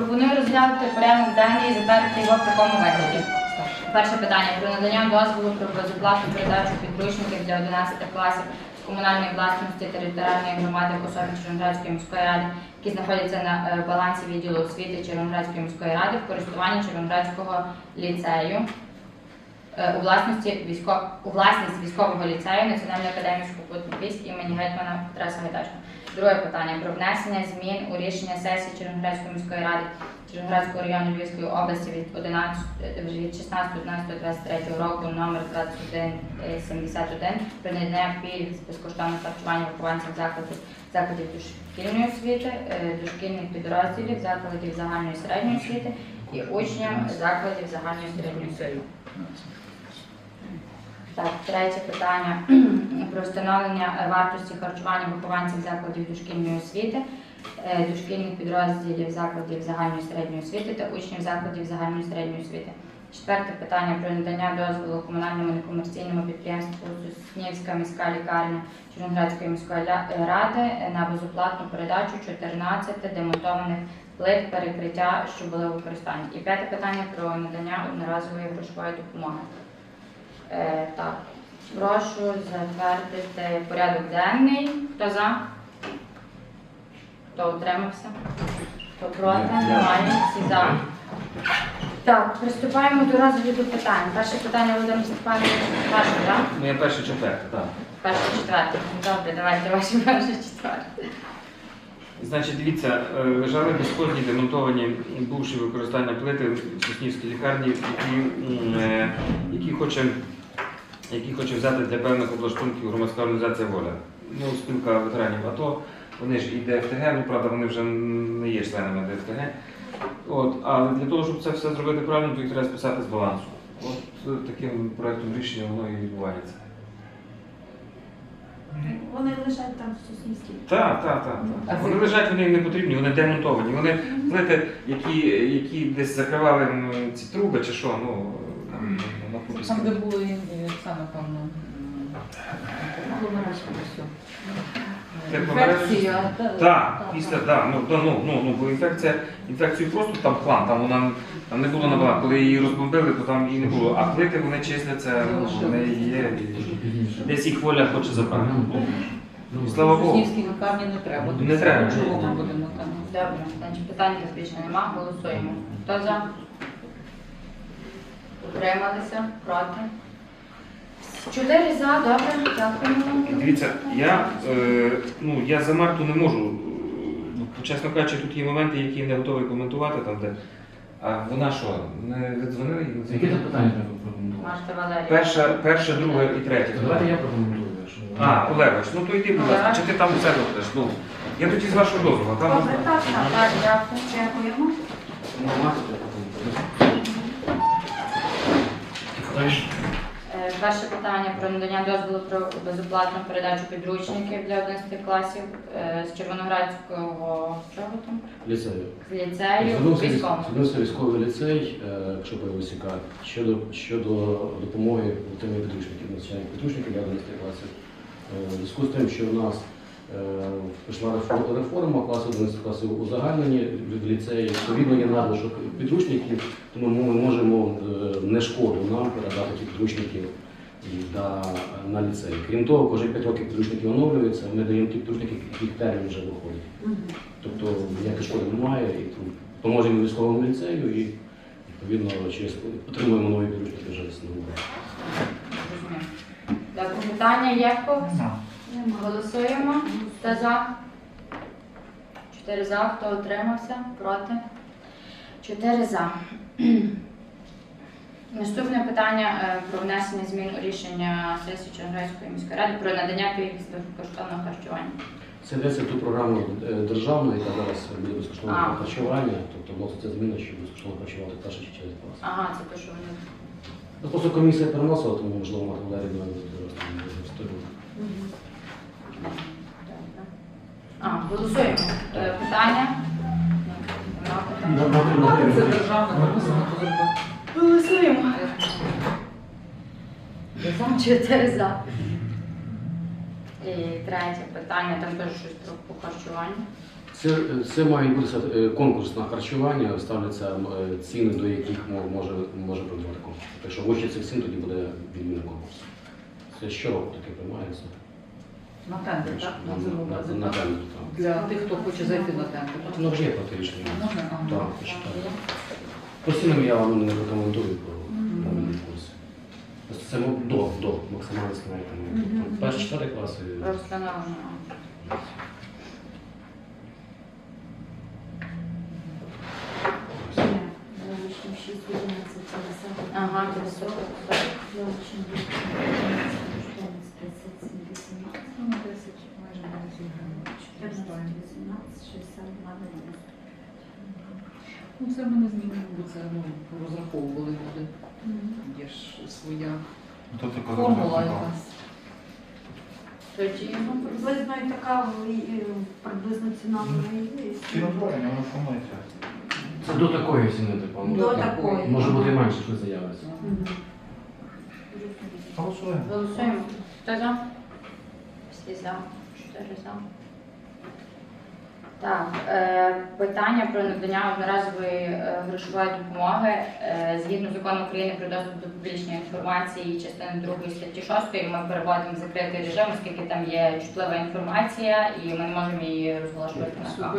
Пропоную розглянути порядок денний і затвердити його в такому вигляді. Перше питання про надання дозволу про безоплатну передачу підручників для 11 класів з комунальної власності територіальної громади особі Червоноградської міської ради, які знаходяться на е, балансі відділу освіти Червоноградської міської ради в користуванні Червоноградського ліцею. Е, У власності військо... у власність військового ліцею Національної академії сухопутних військ імені гетьмана Тараса Гайдачного. Друге питання про внесення змін у рішення сесії Червоноградської міської ради Червоноградського району Львівської області від 11 е, від 16.11.23 року номер 2171 про надання пільг з безкоштовного харчування вихованцям закладів закладів дошкільної освіти, е, дошкільних підрозділів, закладів загальної середньої освіти і учням закладів загальної середньої освіти. Так, третє питання про встановлення вартості харчування вихованців закладів дошкільної освіти, е, дошкільних підрозділів закладів загальної середньої освіти та учнів закладів загальної середньої освіти. Четверте питання про надання дозволу комунальному некомерційному підприємству Соснівська міська лікарня Червоноградської міської ради е, на безоплатну передачу 14 демонтованих плит перекриття, що були у використанні. І п'яте питання про надання одноразової грошової допомоги. Е, так, прошу затвердити порядок денний. Хто за? Хто утримався? Хто проти? Немає. Всі за. Так, приступаємо до розгляду питань. Перше питання Володимир Степанович, ваше, так? Ну, я перше четверте, так. Перше, четверте. Добре, давайте ваше перше, четверте. Значить, дивіться, лежали безходні демонтовані бувші використання плити в Соснівській лікарні, які, е, які, хоче, які хоче взяти для певних облаштунків громадська організація Воля. Ну, спілка ветеранів АТО, вони ж і ДФТГ, ну правда, вони вже не є членами ДФТГ. От, але для того, щоб це все зробити правильно, то їх треба списати з балансу. От е, таким проектом рішення воно і відбувається. Вони лежать там в Соснівській. Так, так, так. Вони лежать, вони не потрібні, вони демонтовані. Вони плити, які, які десь закривали ці труби чи що, ну там на купі. Там, де було і це, напевно, агломерація все. Інфекція. та- Так, після, так, ну, ну, ну, ну, бо інфекція, інфекцію просто там план, там вона там не було набагато. Коли її розбомбили, то там її не було. А плити вони числяться, ну, вони є. Десь їх воля хоче забрати. І слава Богу. Соснівській лікарні не треба. Не треба. Чого ми будемо там? Добре, значить питань більше нема, голосуємо. Хто за? Утрималися? Проти? Чотири за, добре, дякуємо. Дивіться, я, е, ну, я за Марту не можу. е, ну, Чесно кажучи, тут є моменти, які я не готовий коментувати там, де. А вона що, не віддзвонили? їй? Які запитання треба прокоментувати? Марта Валерія. Перша, перша, друга і третя. Давайте я прокоментую, якщо ви- А, Олегович, ну то йди, будь ласка, чи ти там все будеш? Ну, я тоді з вашого дозволу, там Добре, можна. так, так. Так, дякую. Дякуємо. Ну. Е, Перше питання про надання дозволу про безоплатну передачу підручників для 11 класів е, з Червоноградського чого там? Ліцею. З ліцею Звернувся військ- Звернувся військовий ліцей, е, якщо появився щодо, щодо допомоги в підручників, навчальних підручників для 11 класів. Е, В зв'язку з тим, що у нас е, пішла реформа, реформа класу 11 класів узагальнені в ліцеї, відповідно є надлишок підручників, тому ми можемо е, не шкоду нам передати ті підручники і на ліцей. Крім того, кожні 5 років підручники оновлюються, ми даємо ті підручники, яких термін вже виходить. Тобто ніякої шкоди немає, і тому поможемо військовому ліцею і відповідно через отримуємо нові підручники вже з нового. Так, питання є когось? Голосуємо. Хто за? Чотири за. Хто утримався? Проти? Чотири за. Наступне питання е, про внесення змін у рішення сесії Чернігівської міської ради про надання пільг з безкоштовного харчування. Це йдеться ту програму е, державну, яка зараз буде безкоштовне А. харчування, тобто вноситься зміни, щоб безкоштовно харчувати перший чи через клас. Ага, це те, що вони. Ну, Просто комісія переносила, тому можливо мати Валерій на історію. Добре. А, голосуємо. Е, Питання? Нема питань? Це державна, написано, то зробити. Голосуємо. Чотири за. І третє питання, там теж щось про по харчуванню. Це, це має бути е, конкурс на харчування, ставляться е, ціни, до яких мо- може, може приймати конкурс. Якщо вище цих цін, тоді буде відмінний конкурс. Це щороку таке приймається. На тендер, так? На, На на, на, так? тендер, так. Для тих, хто хоче зайти на тендер. Ну, вже є проти рішення. Можна? Ага. Так, почитаю. По цінам я вам не рекомендую про даний курс. Просто Це до, до максимально становити. Мгм. Перші чотири класи. Розстановлено. Залишнім 6, 11, 50. Ага, це високо. Залишнім 11, 30, 18, Ну, 10, майже 10 гривень. 14, 18, 62, 90. Ну, це ми не змінили, бо це ну, розраховували люди. Є ж своя То така формула якась. Тоді Ну, приблизно і така приблизно ціна вона і є. Двоє, не формується. Це до такої ціни, типу. ну, До так. такої. Може бути і менше, що заявиться. Мгм. Голосуємо. голосуємо. Хто за? Всі за. Чотири за. Так, е, питання про надання одноразової е, грошової допомоги е, згідно закону України про доступ до публічної інформації частини 2 статті 6 ми переводимо в закритий режим, оскільки там є чутлива інформація і ми не можемо її розголошувати на.